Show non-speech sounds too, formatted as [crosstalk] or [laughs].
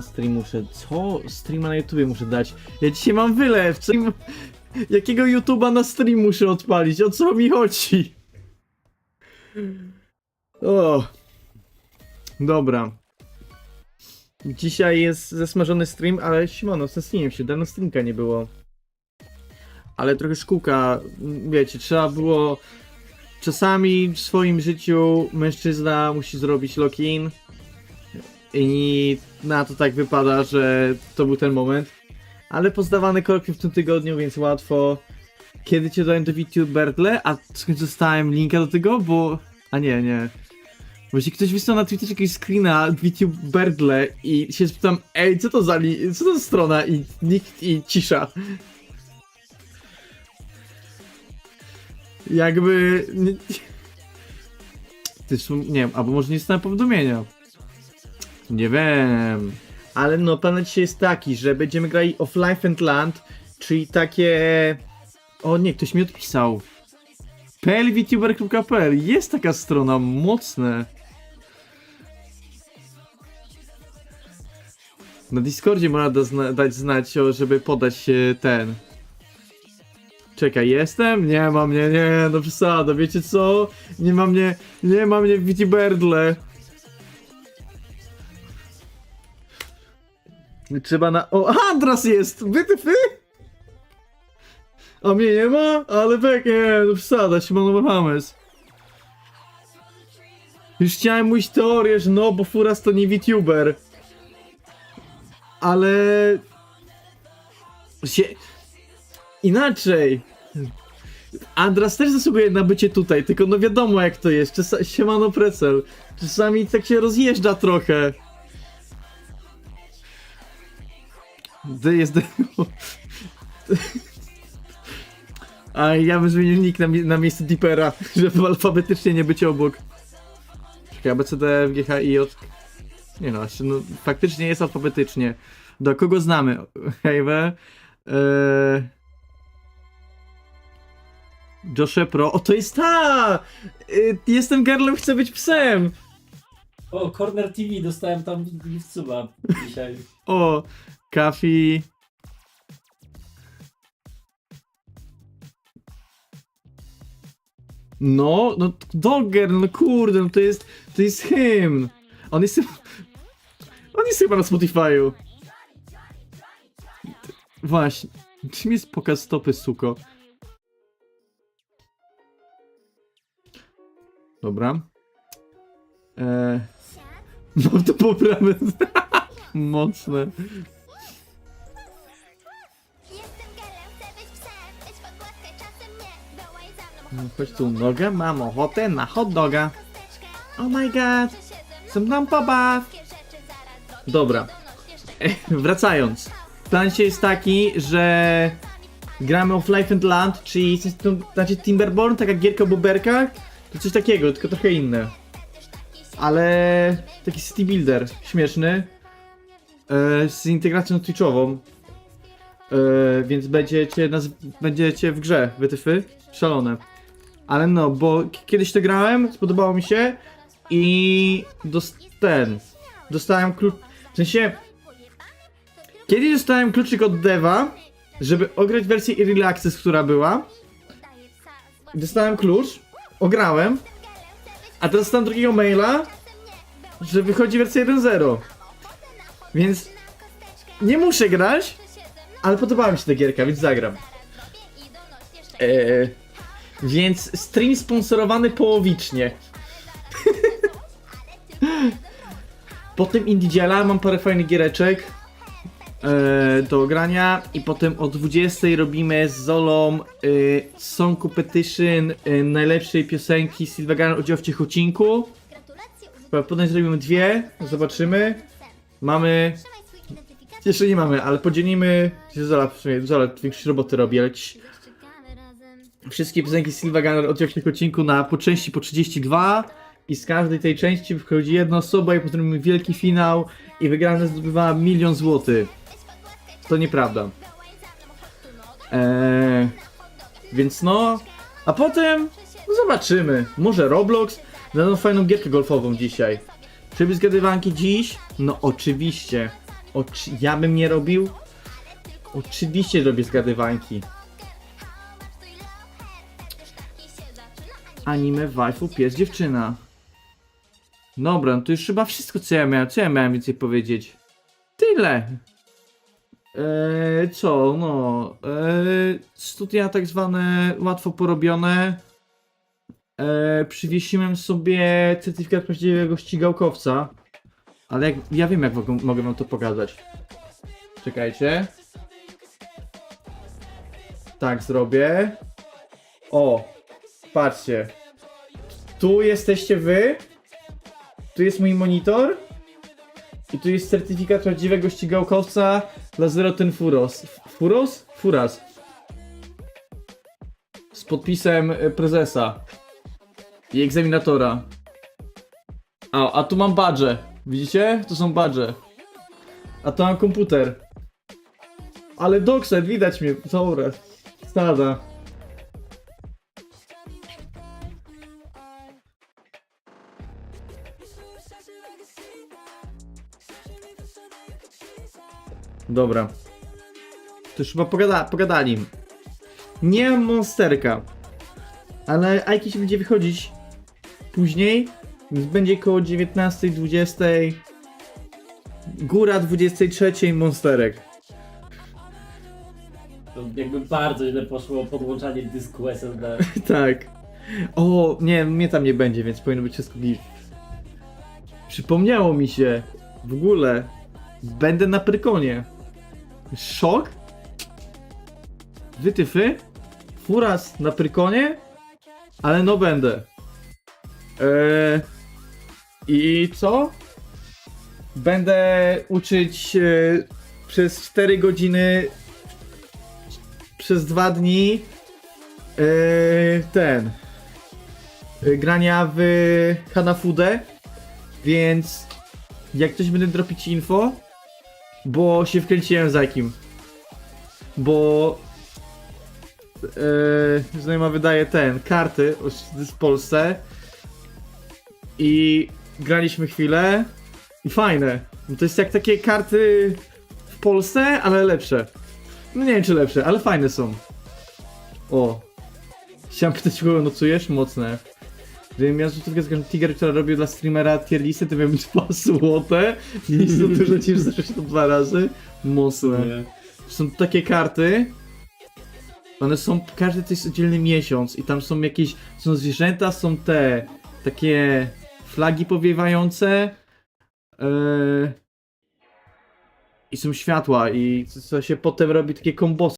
na stream muszę. Co? Streama na YouTubie muszę dać. Ja dzisiaj mam wylew. Co... Jakiego YouTuba na stream muszę odpalić? O co mi chodzi? O. Dobra. Dzisiaj jest zesmażony stream, ale Simono, stęskniłem się, dawno streamka nie było. Ale trochę szkółka, wiecie, trzeba było... Czasami w swoim życiu mężczyzna musi zrobić lock-in i na to tak wypada, że to był ten moment. Ale pozdawane kolokwium w tym tygodniu, więc łatwo. Kiedy cię dałem do VTubertle, a skąd dostałem linka do tego, bo... A nie, nie. Bo jeśli ktoś wysłał na Twitterze jakiegoś screena VTubertle i się spytam, ej, co to za li... co to za strona i nikt i cisza. Jakby... [laughs] Nie, nie albo może nie dostałem powiadomienia. Nie wiem. Ale no, plan dzisiaj jest taki, że będziemy grali of Life and Land, czyli takie... O nie, ktoś mi odpisał. plvtuber.pl Jest taka strona, mocne. Na Discordzie można da zna dać znać, o, żeby podać się ten. Czekaj, jestem? Nie ma mnie, nie, no przesada, wiecie co? Nie ma mnie, nie ma mnie w. Trzeba na... O, Andras jest! Wytyfy? A mnie nie ma? Ale pek, nie, no przesada, Shimano Bahamas. Już chciałem mówić teorię, że no, bo Furas to nie VTuber. Ale... Się... Inaczej. Andras też zasługuje na bycie tutaj, tylko no wiadomo jak to jest. Czas... Siemano Precel. Czasami tak się rozjeżdża trochę. D jest D. A ja bym zmienił nick na, mi- na miejsce Deepera, żeby alfabetycznie nie być obok. Czekaj, B, C, D, F, G, H, I, J. Nie no, jeszcze, no, faktycznie jest alfabetycznie. Do kogo znamy? Hejwe. Eee... Josze Pro. O, to jest ta! Y, Jestem girlem, chcę być psem! O, Corner TV dostałem tam w suba dzisiaj. O, Kafi. No, no Dogger, no kurde, no to jest, to jest hymn. On jest, on jest chyba na Spotify'u. Właśnie, czym jest pokaz stopy, suko? Dobra. Eee, [laughs] mam to poprawę. Mocne. No, Chodź tu, nogę, mam ochotę na hot doga. Oh my god, się ze mną pobaw. Dobra, [laughs] wracając. Plan dzisiaj jest taki, że gramy of Life and Land, czyli znaczy Timberborn, taka gierka o to coś takiego, tylko trochę inne. Ale taki city builder, śmieszny, e, z integracją twitchową. E, więc będziecie, nas, będziecie w grze, wytyfy, szalone. Ale no, bo kiedyś to grałem, spodobało mi się i dos ten, dostałem klucz, w sensie, kiedyś dostałem kluczyk od deva, żeby ograć wersję Early Access, która była, dostałem klucz, ograłem, a teraz dostałem drugiego maila, że wychodzi wersja 1.0. Więc nie muszę grać, ale podobała mi się ta gierka, więc zagram. Eee, więc stream sponsorowany połowicznie. potem Indidziela mam parę fajnych giereczek e, do grania i potem o 20 robimy z Zolą e, Song Competition e, najlepszej piosenki w Ciechocinku. gratulacje Chyba Potem zrobimy dwie, zobaczymy. Mamy jeszcze nie mamy, ale podzielimy. Zola, w sumie, Zola większość roboty robi, ale ci. Wszystkie piosenki Silva Gunner od jakiegoś odcinku na po części po 32 i z każdej tej części wychodzi jedna osoba i potem mamy wielki finał i wygrana zdobywa milion złotych. To nieprawda. Eee, więc no, a potem no zobaczymy. Może Roblox? Będą fajną gierkę golfową dzisiaj. Czy zgadywanki dziś? No oczywiście. Oczy... Ja bym nie robił? Oczywiście robię zgadywanki. Anime, waifu, pies, dziewczyna. Dobra, no to już chyba wszystko co ja miałem. Co ja miałem więcej powiedzieć? Tyle. Eee, co, no. Eee, studia tak zwane łatwo porobione. Eee, przywiesiłem sobie certyfikat prawdziwego ścigałkowca. Ale jak, ja wiem jak mogę, mogę wam to pokazać. Czekajcie. Tak zrobię. O, patrzcie. Tu jesteście wy. Tu jest mój monitor. I tu jest certyfikat prawdziwego ścigałkowca dla Zero Ten Furos. Furos? Furas. Z podpisem e, prezesa i egzaminatora. A, a tu mam badże. Widzicie? To są badże. A to mam komputer. Ale dokset, widać mnie. Dobra. Stada. Dobra. To już chyba pogada pogadali. Nie mam monsterka. Ale Aiki się będzie wychodzić później. Więc będzie koło 19, 20. Góra 23 monsterek. To jakby bardzo źle poszło podłączanie dysku SSD. [laughs] tak. O, nie, mnie tam nie będzie, więc powinno być wszystko git. Przypomniało mi się. W ogóle. Będę na Prykonie. Szok? Wytyfy? Furas na Prykonie? Ale no będę. Eee, I co? Będę uczyć e, przez 4 godziny przez 2 dni e, ten e, grania w Hanafudę, więc jak ktoś będę dropić info, bo się wkręciłem za kim. Bo e, znajoma wydaje ten, karty w Polsce i graliśmy chwilę i fajne. To jest jak takie karty w Polsce, ale lepsze. No nie wiem czy lepsze, ale fajne są. O. Chciałem pytać, kogo nocujesz? Mocne. Gdybym miał złotówkę z każdym Tiger, która robił dla streamera tier listy, to miałbym 2 [laughs] złote. Nic to ci zdarza się to dwa razy. Mocne. Są takie karty. One są, każdy to jest oddzielny miesiąc i tam są jakieś, są zwierzęta, są te takie flagi powiewające yy, i są światła i co, co się potem robi takie kombosy